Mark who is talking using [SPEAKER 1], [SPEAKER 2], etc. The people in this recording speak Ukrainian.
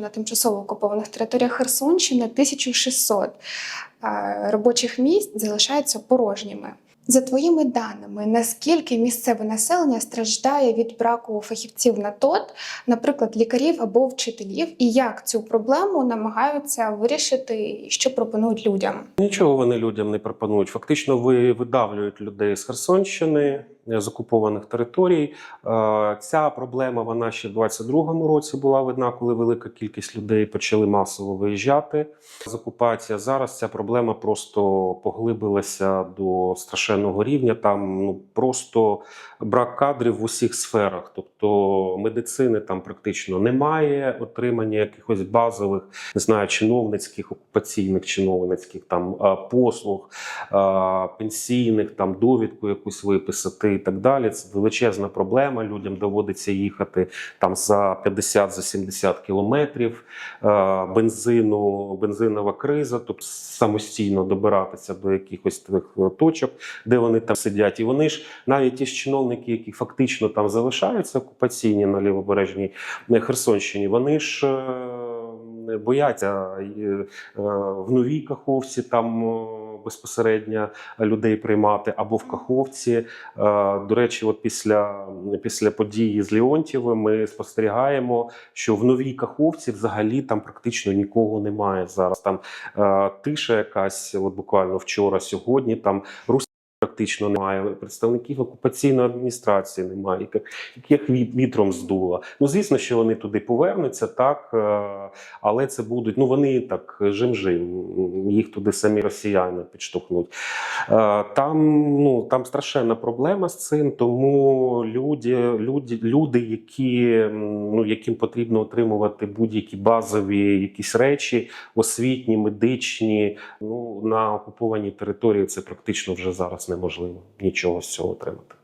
[SPEAKER 1] На тимчасово окупованих територіях Херсонщини 1600 е, робочих місць залишаються порожніми. За твоїми даними, наскільки місцеве населення страждає від браку фахівців на ТОТ, наприклад, лікарів або вчителів, і як цю проблему намагаються вирішити, що пропонують людям?
[SPEAKER 2] Нічого вони людям не пропонують. Фактично, ви видавлюють людей з Херсонщини, з окупованих територій. Е, Ця проблема вона ще в 22-му році була видна, коли велика кількість людей почали масово виїжджати з окупації. Зараз ця проблема просто поглибилася до страшенного рівня. Там ну просто брак кадрів в усіх сферах. Тобто медицини там практично немає, отримання якихось базових, не знаю, чиновницьких, окупаційних чиновницьких там е, послуг, е, пенсійних, там довідку якусь виписати і так далі. Це величезна проблема. Людям доводиться їхати там за 50 за 70 кілометрів. Е, Бензину, бензинова криза, тобто самостійно добиратися до якихось тих е, точок, де вони там сидять. І вони ж навіть ті ж чиновники, які фактично там залишаються окупаційні на лівобережній е, Херсонщині, вони ж. Бояться в новій каховці там безпосередньо людей приймати або в каховці. Е, До речі, от після, після події з Леонтьєвим ми спостерігаємо, що в новій каховці взагалі там практично нікого немає зараз. Там е, тиша якась, от буквально вчора, сьогодні там. Практично немає представників окупаційної адміністрації, немає яких, вітром здуло. Ну звісно, що вони туди повернуться, так е, але це будуть. Ну вони так жим-жим, їх туди самі росіяни підштовхнуть. Е, Там ну там страшенна проблема з цим, тому люди, люди, люди які ну яким потрібно отримувати будь-які базові якісь речі, освітні, медичні. Ну на окупованій території це практично вже зараз неможливо нічого з цього отримати.